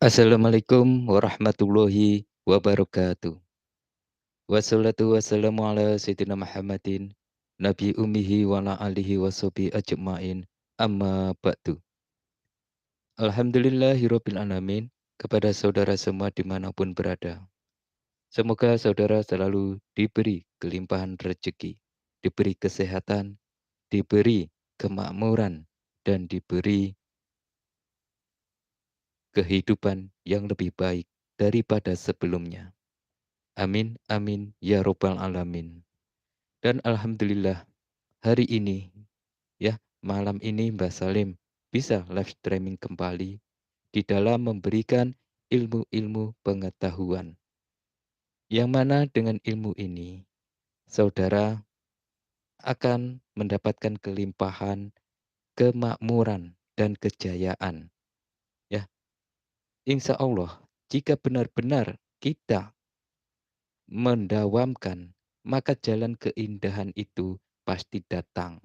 Assalamualaikum warahmatullahi wabarakatuh. Wassalatu wassalamu ala sayyidina Muhammadin nabi ummihi wa ala alihi washabihi ajmain. Amma ba'du. Alhamdulillahirabbil alamin kepada saudara semua di mana pun berada. Semoga saudara selalu diberi kelimpahan rezeki, diberi kesehatan, diberi kemakmuran, dan diberi kehidupan yang lebih baik daripada sebelumnya. Amin, amin, ya robbal alamin. Dan Alhamdulillah hari ini, ya malam ini Mbak Salim bisa live streaming kembali di dalam memberikan ilmu-ilmu pengetahuan. Yang mana dengan ilmu ini, saudara akan mendapatkan kelimpahan, kemakmuran, dan kejayaan. Ya, insya Allah jika benar-benar kita mendawamkan, maka jalan keindahan itu pasti datang.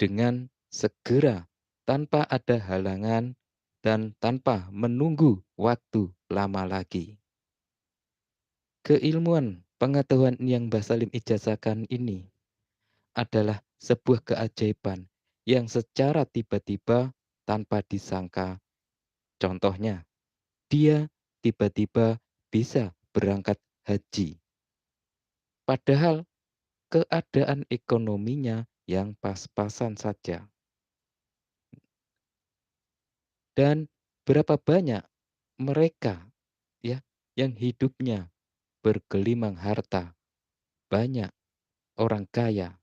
Dengan segera, tanpa ada halangan dan tanpa menunggu waktu lama lagi. Keilmuan pengetahuan yang Mbah Salim ijazahkan ini adalah sebuah keajaiban yang secara tiba-tiba tanpa disangka. Contohnya, dia tiba-tiba bisa berangkat haji. Padahal keadaan ekonominya yang pas-pasan saja. Dan berapa banyak mereka ya yang hidupnya bergelimang harta, banyak orang kaya,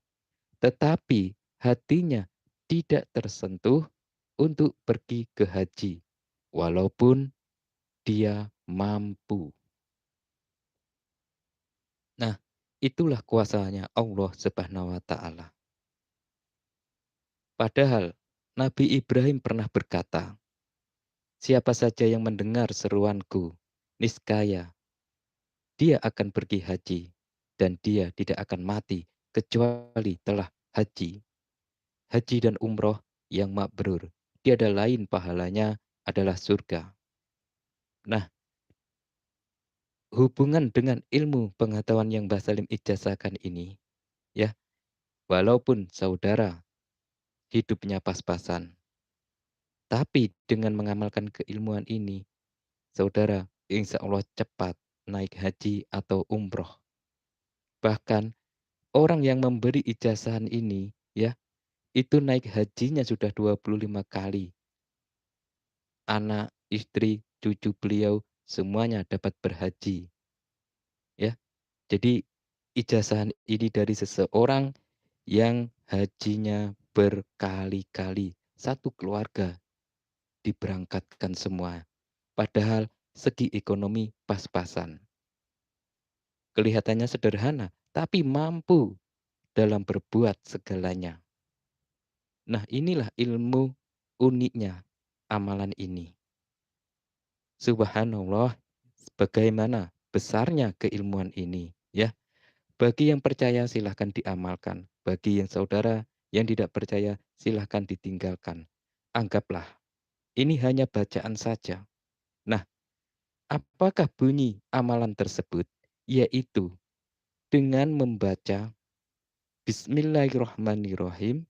tetapi hatinya tidak tersentuh untuk pergi ke haji, walaupun dia mampu. Nah, itulah kuasanya Allah Subhanahu wa taala. Padahal Nabi Ibrahim pernah berkata, Siapa saja yang mendengar seruanku, niscaya dia akan pergi haji dan dia tidak akan mati kecuali telah haji. Haji dan umroh yang makbrur, tiada lain pahalanya adalah surga. Nah, hubungan dengan ilmu pengetahuan yang Mbah Salim ijazahkan ini, ya, walaupun saudara hidupnya pas-pasan, tapi dengan mengamalkan keilmuan ini, saudara insya Allah cepat naik haji atau umroh. Bahkan orang yang memberi ijazahan ini ya, itu naik hajinya sudah 25 kali. Anak, istri, cucu beliau semuanya dapat berhaji. Ya. Jadi ijazahan ini dari seseorang yang hajinya berkali-kali. Satu keluarga diberangkatkan semua. Padahal segi ekonomi pas-pasan. Kelihatannya sederhana, tapi mampu dalam berbuat segalanya. Nah, inilah ilmu uniknya amalan ini. Subhanallah, bagaimana besarnya keilmuan ini, ya. Bagi yang percaya silahkan diamalkan. Bagi yang saudara yang tidak percaya silahkan ditinggalkan. Anggaplah ini hanya bacaan saja. Nah, apakah bunyi amalan tersebut? Yaitu dengan membaca Bismillahirrahmanirrahim.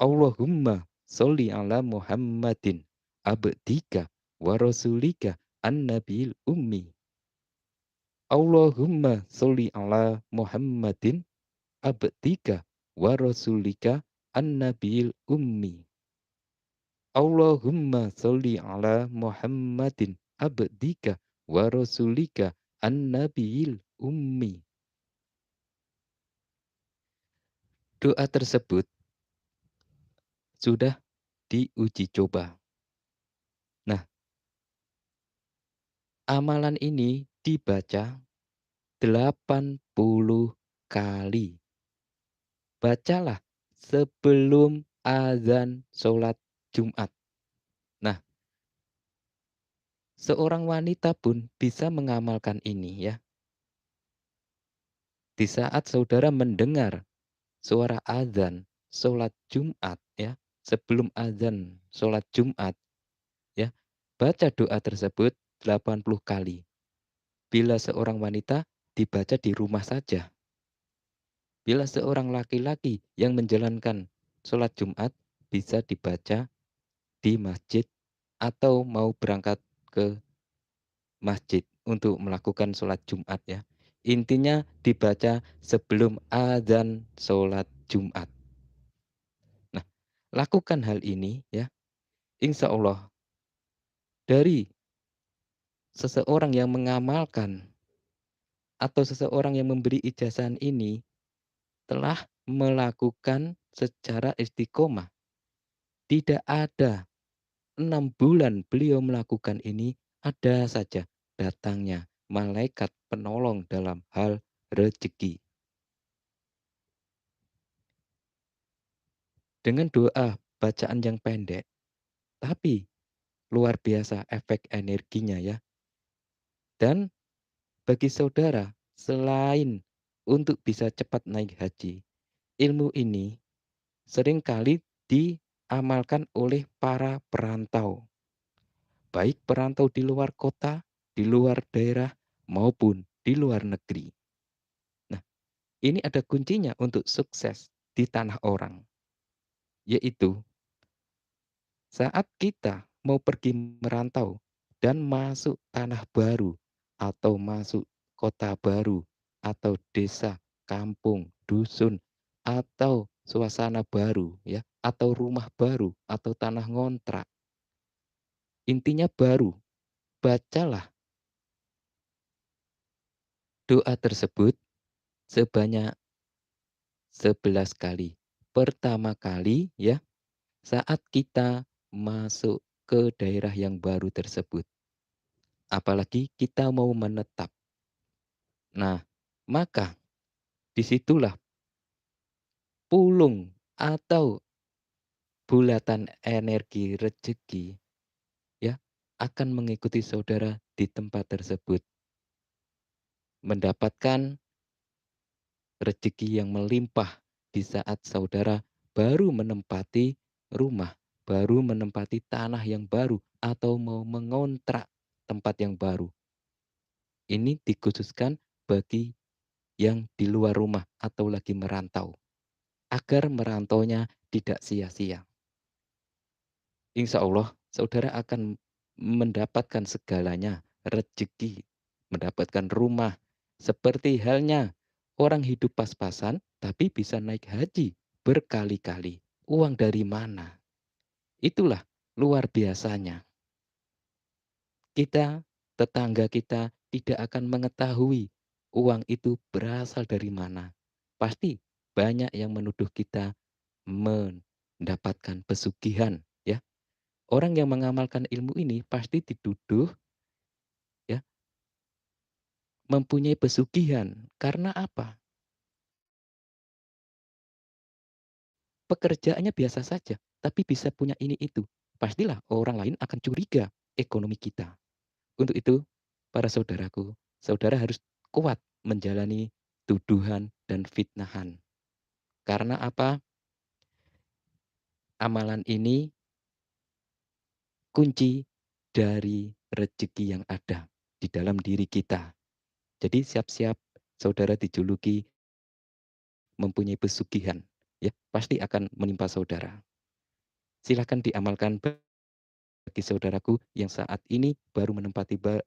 Allahumma sholli ala Muhammadin abdika wa rasulika an-nabil ummi. Allahumma sholli ala Muhammadin abdika wa rasulika an-nabil ummi. Allahumma sholli ala Muhammadin abdika wa rasulika an-nabiyil ummi. Doa tersebut sudah diuji coba. Nah, amalan ini dibaca 80 kali. Bacalah sebelum azan sholat Jumat. Nah, seorang wanita pun bisa mengamalkan ini ya. Di saat saudara mendengar suara azan sholat Jumat ya, sebelum azan sholat Jumat ya, Baca doa tersebut 80 kali. Bila seorang wanita, dibaca di rumah saja. Bila seorang laki-laki yang menjalankan sholat Jumat, bisa dibaca di masjid atau mau berangkat ke masjid untuk melakukan sholat Jumat ya. Intinya dibaca sebelum adzan sholat Jumat. Lakukan hal ini ya. Insya Allah dari seseorang yang mengamalkan atau seseorang yang memberi ijazah ini telah melakukan secara istiqomah. Tidak ada enam bulan beliau melakukan ini, ada saja datangnya malaikat penolong dalam hal rezeki. Dengan doa bacaan yang pendek, tapi luar biasa efek energinya ya. Dan bagi saudara, selain untuk bisa cepat naik haji, ilmu ini sering kali diamalkan oleh para perantau. Baik perantau di luar kota, di luar daerah, maupun di luar negeri. Nah, ini ada kuncinya untuk sukses di tanah orang, yaitu saat kita mau pergi merantau dan masuk tanah baru atau masuk kota baru atau desa, kampung, dusun atau suasana baru ya atau rumah baru atau tanah ngontrak. Intinya baru. Bacalah doa tersebut sebanyak 11 kali. Pertama kali ya saat kita masuk ke daerah yang baru tersebut. Apalagi kita mau menetap. Nah, maka di situlah pulung atau bulatan energi rezeki ya akan mengikuti saudara di tempat tersebut. Mendapatkan rezeki yang melimpah di saat saudara baru menempati rumah, baru menempati tanah yang baru atau mau mengontrak tempat yang baru. Ini dikhususkan bagi yang di luar rumah atau lagi merantau. Agar merantaunya tidak sia-sia. Insya Allah, saudara akan mendapatkan segalanya, rezeki, mendapatkan rumah, seperti halnya orang hidup pas-pasan, tapi bisa naik haji berkali-kali. Uang dari mana? Itulah luar biasanya kita, tetangga kita tidak akan mengetahui uang itu berasal dari mana. Pasti banyak yang menuduh kita mendapatkan pesugihan ya. Orang yang mengamalkan ilmu ini pasti dituduh ya mempunyai pesugihan. Karena apa? Pekerjaannya biasa saja, tapi bisa punya ini itu. Pastilah orang lain akan curiga ekonomi kita. Untuk itu, para saudaraku, saudara harus kuat menjalani tuduhan dan fitnahan. Karena apa? Amalan ini kunci dari rezeki yang ada di dalam diri kita. Jadi siap-siap saudara dijuluki mempunyai pesugihan, ya pasti akan menimpa saudara. Silakan diamalkan bagi saudaraku yang saat ini baru menempati ba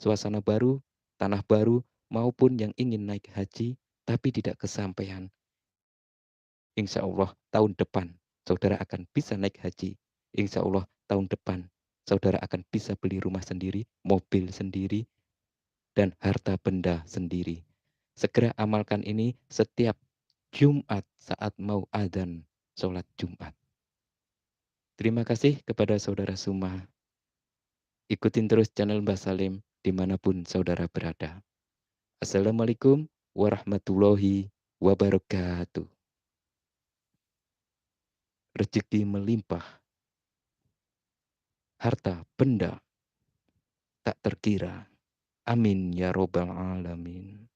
suasana baru, tanah baru, maupun yang ingin naik haji tapi tidak kesampaian. Insya Allah tahun depan saudara akan bisa naik haji. Insya Allah tahun depan saudara akan bisa beli rumah sendiri, mobil sendiri, dan harta benda sendiri. Segera amalkan ini setiap Jumat saat mau adzan sholat Jumat. Terima kasih kepada Saudara Suma. Ikutin terus channel Mbah Salim di mana pun saudara berada. Assalamualaikum warahmatullahi wabarakatuh. Rezeki melimpah. Harta benda tak terkira. Amin ya robbal alamin.